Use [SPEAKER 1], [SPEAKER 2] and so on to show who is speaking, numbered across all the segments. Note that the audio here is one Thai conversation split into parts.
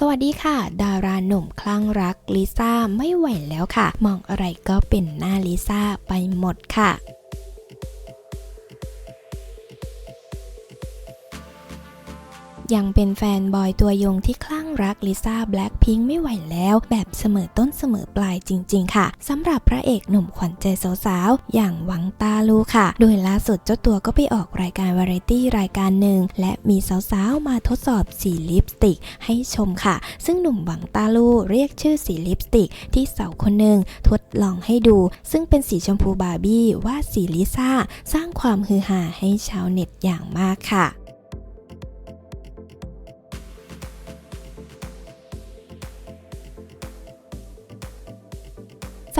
[SPEAKER 1] สวัสดีค่ะ ดาราหนุ่มคลั่งรักลิซ่าไม่ไหวแล้วค่ะ มองอะไรก็เป็นหน้าลิซ่าไปหมดค่ะ ยังเป็นแฟนบอยตัวยงที่คลั่งรักลิซ่าแบล็คพิงค์ไม่ไหวแล้ว แบบเสมอต้นเสมอปลายจริง ๆ ค่ะสำหรับพระเอกหนุ่มขวัญใจสาวๆ อย่างหวังตาลูค่ะ โดยล่าสุดเจ้าตัวก็ไปออกรายการวาไรตี้รายการหนึ่ง และมีสาวๆ มาทดสอบสีลิปสติกให้ชมค่ะ ซึ่งหนุ่มหวังตาลูเรียกชื่อสีลิปสติกที่สาวคนหนึ่งทดลองให้ดู ซึ่งเป็นสีชมพูบาร์บี้ว่าสีลิซ่าสร้างความฮือฮาให้ชาวเน็ตอย่างมากค่ะ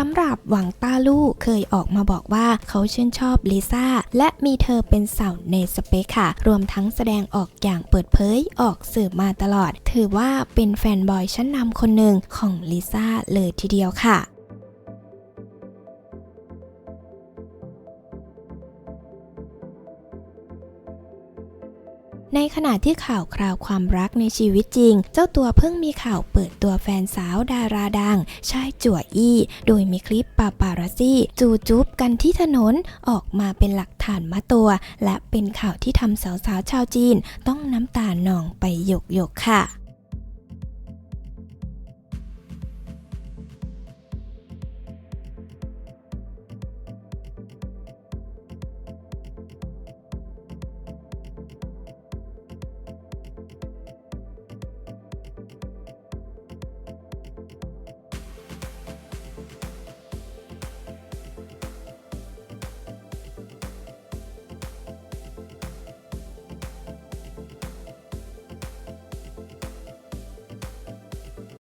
[SPEAKER 1] สำหรับหวังต้าลู่เคยออกมาบอกว่าเขาชื่นชอบลิซ่าและมีเธอเป็นสาวในสเปคค่ะ รวมทั้งแสดงออกอย่างเปิดเผยออกสื่อมาตลอด ถือว่าเป็นแฟนบอยชั้นนำคนหนึ่งของลิซ่าเลยทีเดียวค่ะ ในขณะที่ข่าวคราวความรักในชีวิตจริง เจ้าตัวเพิ่งมีข่าวเปิดตัวแฟนสาวดาราดัง ชายจั่วอี้ โดยมีคลิปปาปาราซี่จูจุ๊บกันที่ถนนออกมาเป็นหลักฐานมาตัว และเป็นข่าวที่ทำสาวๆชาวจีน ต้องน้ำตาหนองไปหยกๆค่ะ